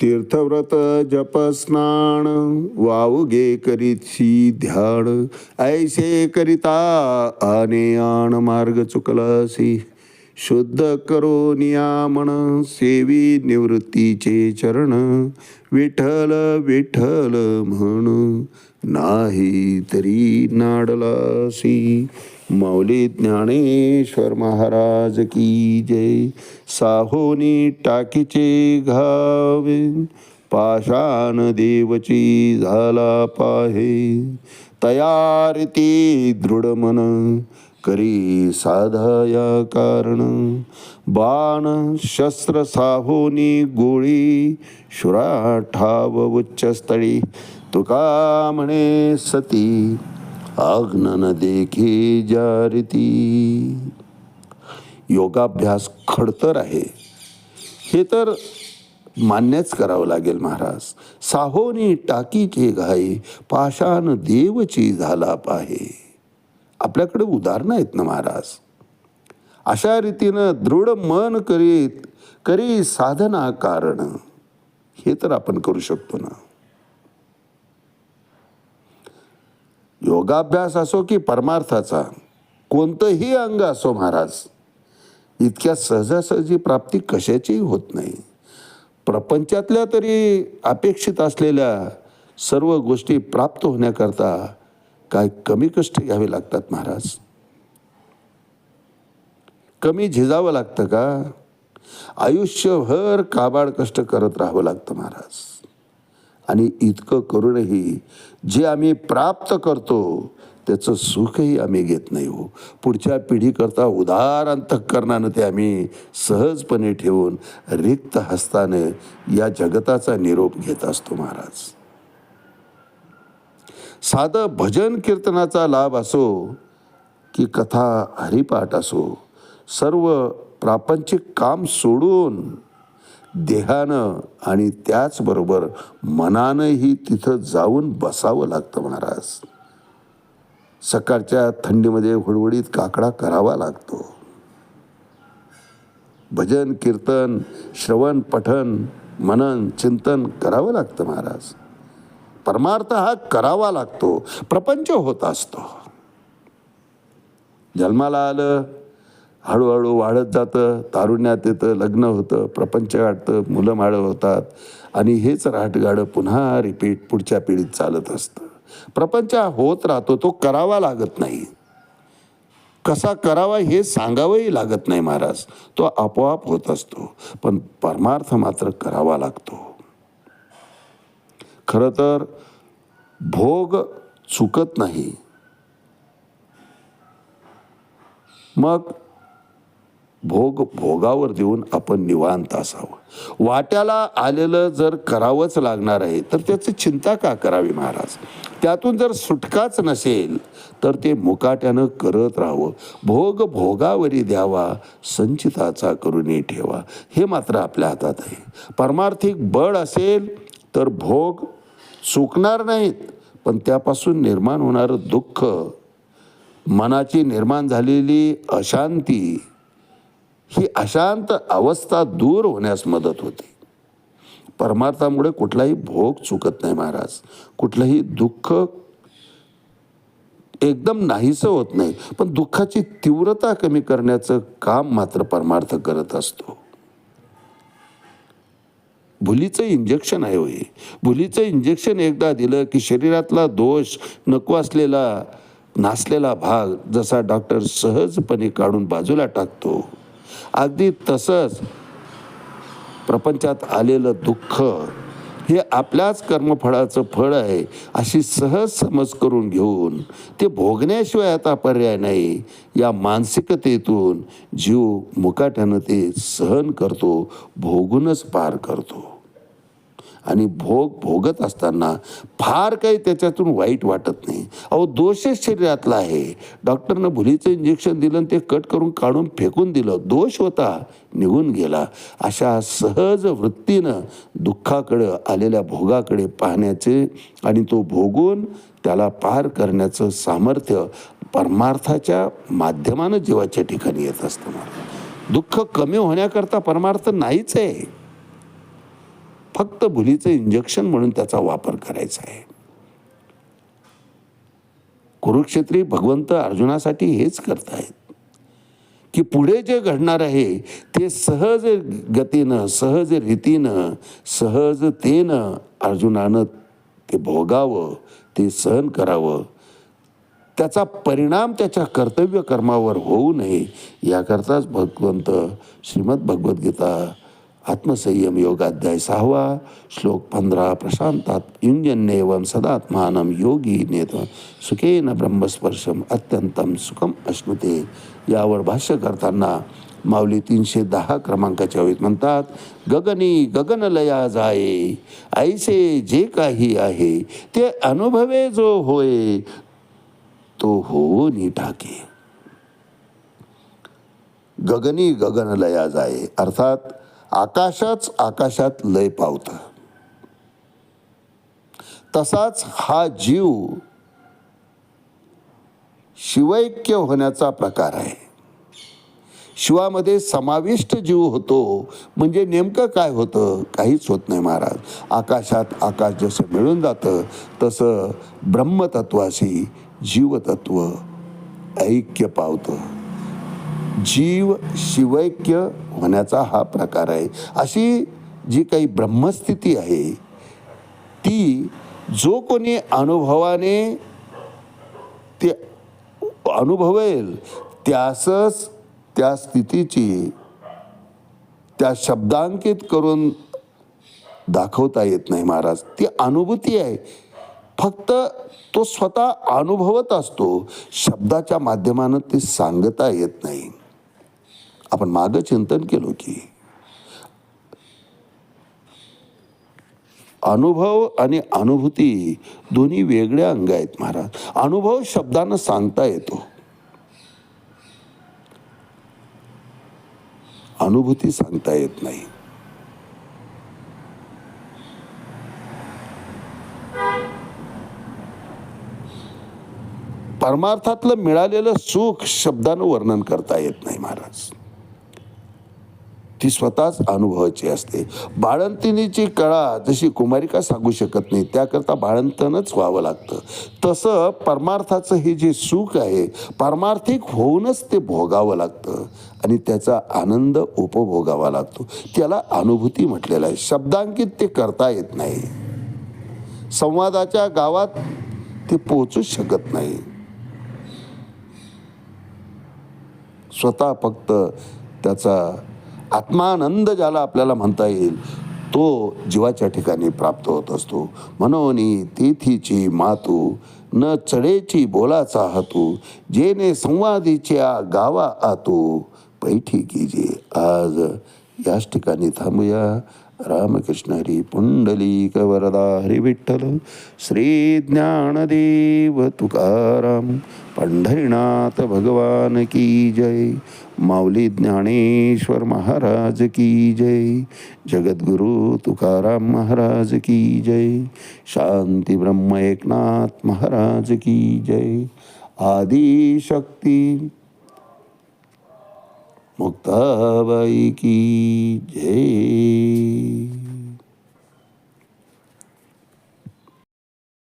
तीर्थव्रत जपस्नान वावगे करीसी ध्यान ऐसे करिता आण मार्ग चुकलासी. शुद्ध करो नियामन सेवी निवृत्तीचे चरण विठ्ठल विठ्ठल म्हण नाही तरी नाडलासी. माऊली ज्ञानेश्वर महाराज की जय। साहोनी टाकीचे घावे पाषाण देवची झाला पाहे। तयार ती दृढ मन करी साधाया कारण। बाण शस्त्र साहोनी गोळी शुरा ठाव उच्चस्थळी तुका म्हणे सती। अग्न न देखी जारिती. योगाभ्यास खडतर आहे. हे तर मान्यच करावं लागेल महाराज. साहोने टाकीचे घाई पाषाण देवची झाला पाहे आपल्याकडे उदाहरणं आहेत ना महाराज? अशा रीतीनं दृढ मन करीत करी साधना कारण. हे तर आपण करू शकतो ना? योगाभ्यास असो की परमार्थाचा कोणतंही अंग असो महाराज इतक्या सहजासहजी प्राप्ती कशाचीही होत नाही. प्रपंचातल्या तरी अपेक्षित असलेल्या सर्व गोष्टी प्राप्त होण्याकरता काय कमी कष्ट घ्यावे लागतात महाराज? कमी झिजावं लागतं का? आयुष्यभर काबाड कष्ट करत राहावं लागतं महाराज. आणि इतकं करूनही जे आम्ही प्राप्त करतो त्याचं सुखही आम्ही घेत नाही हो. पुढच्या पिढीकरता उदार अंतःकरणानं ते आम्ही सहजपणे ठेवून रिक्त हस्ताने या जगताचा निरोप घेत असतो महाराज. साधं भजन कीर्तनाचा लाभ असो की कथा हरिपाठ असो सर्व प्रापंचिक काम सोडून देहानं आणि त्याचबरोबर मनानंही तिथं जाऊन बसावं लागतं महाराज. सकाळच्या थंडीमध्ये हुडहुडीत काकडा करावा लागतो. भजन कीर्तन श्रवण पठन मनन चिंतन करावं लागतं महाराज. परमार्थ हा करावा लागतो. प्रपंच होत असतो. जन्माला आलं हळूहळू वाढत जातं तारुण्यात येतं लग्न होतं प्रपंच गाठतं मुलं माळं होतात. आणि हेच राहटगाडं पुन्हा रिपीट पुढच्या पिढीत चालत असतं. प्रपंच हा होत राहतो तो करावा लागत नाही. कसा करावा हे सांगावंही लागत नाही महाराज. तो आपोआप होत असतो पण परमार्थ मात्र करावा लागतो. खरं तर भोग चुकत नाही. मग भोग भोगावर देऊन आपण निवांत असावं. वाट्याला आलेलं जर करावंच लागणार आहे तर त्याची चिंता का करावी महाराज? त्यातून जर सुटकाच नसेल तर ते मुकाट्यानं करत राहावं. भोग भोगावरी द्यावा संचिताचा करूनही ठेवा. हे मात्र आपल्या हातात आहे. परमार्थिक बळ असेल तर भोग चुकणार नाहीत पण त्यापासून निर्माण होणारं दुःख मनाची निर्माण झालेली अशांती ही अशांत अवस्था दूर होण्यास मदत होते. परमार्थामुळे कुठलाही भोग चुकत नाही महाराज. कुठलंही दुःख एकदम नाहीसं होत नाही. पण दुःखाची तीव्रता कमी करण्याचं काम मात्र परमार्थ करत असतो. भुलीचं इंजेक्शन आहे होय. भुलीचं इंजेक्शन एकदा दिलं की शरीरातला दोष नको असलेला नासलेला भाग जसा डॉक्टर सहजपणे काढून बाजूला टाकतो अगदी तसंच प्रपंचात आलेलं दुःख हे आपल्याच कर्मफळाचं फळ आहे अशी सहज समज करून घेऊन ते भोगण्याशिवाय आता पर्याय नाही. या मानसिकतेतून जीव मुकाट्यानं ते सहन करतो भोगूनच पार करतो. आणि भोग भोगत असताना फार काही त्याच्यातून वाईट वाटत नाही. अहो दोषच शरीरातला आहे. डॉक्टरनं भुलीचं इंजेक्शन दिलं आणि ते कट करून काढून फेकून दिलं. दोष होता निघून गेला. अशा सहज वृत्तीनं दुःखाकडं आलेल्या भोगाकडे पाहण्याचे आणि तो भोगून त्याला पार करण्याचं सामर्थ्य परमार्थाच्या माध्यमानं जीवाच्या ठिकाणी येत असतं मला दुःख कमी होण्याकरता परमार्थ नाहीच आहे. फक्त भुलीचं इंजेक्शन म्हणून त्याचा वापर करायचा आहे. कुरुक्षेत्री भगवंत अर्जुनासाठी हेच करतायत. की पुढे जे घडणार आहे ते सहज गतीनं सहज रीतीनं सहजतेनं अर्जुनानं ते भोगावं ते सहन करावं. त्याचा परिणाम त्याच्या कर्तव्य कर्मावर होऊ नये याकरताच भगवंत श्रीमद भगवद्गीता आत्मसंयम योगाध्याय सहावा श्लोक पंधरा प्रशांतात युंजन्येवम सदात्मानं योगी नेत सुखेन ब्रह्मस्पर्शम अत्यंतम सुखम अश्नुते. यावर भाष्य करताना माऊली तीनशे दहा क्रमांकाच्या वेळेत म्हणतात गगनी गगनलया जाये ऐसे जे काही आहे ते अनुभवे जो होय तो हो टाके. गगनी गगनलया जाये अर्थात आकाशाच आकाशात लय पावतं. तसाच हा जीव शिवैक्य होण्याचा प्रकार आहे. शिवामध्ये समाविष्ट जीव होतो म्हणजे नेमकं काय होतं काहीच होत नाही महाराज. आकाशात आकाश जसं मिळून जातं तसं ब्रह्मतत्वाशी जीवतत्व ऐक्य पावतं. जीव शिवैक्य होण्याचा हा प्रकार आहे. अशी जी काही ब्रह्मस्थिती आहे ती जो कोणी अनुभवाने ते अनुभवेल त्यासच त्या स्थितीची त्या शब्दांकित करून दाखवता येत नाही महाराज. ती अनुभूती आहे. फक्त तो स्वतः अनुभवत असतो. शब्दाच्या माध्यमानं ते सांगता येत नाही. आपण मागं चिंतन केलो की अनुभव आणि अनुभूती दोन्ही वेगळ्या अंग आहेत महाराज. अनुभव शब्दानं सांगता येतो. अनुभूती सांगता येत नाही. परमार्थातलं मिळालेलं सुख शब्दानं वर्णन करता येत नाही महाराज. ती स्वतःच अनुभवाची असते. बाळंतिनीची कळा जशी कुमारिका सांगू शकत नाही त्याकरता बाळंतनच व्हावं लागतं. तसं परमार्थाचं हे जे सुख आहे पारमार्थिक होऊनच ते भोगावं लागतं. आणि त्याचा आनंद उपभोगावा लागतो. त्याला अनुभूती म्हटलेलं आहे. शब्दांकित ते करता येत नाही. संवादाच्या गावात ते पोचूच शकत नाही. स्वतः फक्त त्याचा आत्मानंद ज्याला आपल्याला म्हणता येईल तो जीवाच्या ठिकाणी प्राप्त होत असतो. मनोनी तेथीची मातू न चढेची बोलाचा हातू जेने संवादीच्या गावा आतू. पैठी कीजे आज याच ठिकाणी थांबूया. रामकृष्ण हरी पुंडलिक वरदा हरी विठ्ठल श्री ज्ञानदेव तुकाराम पंढरीनाथ भगवान की जय माऊली ज्ञानेश्वर महाराज की जय जगद्गुरु तुकाराम महाराज की जय शांती ब्रह्म एकनाथ महाराज की जय आदिशक्ती मुक्ताबाई की जय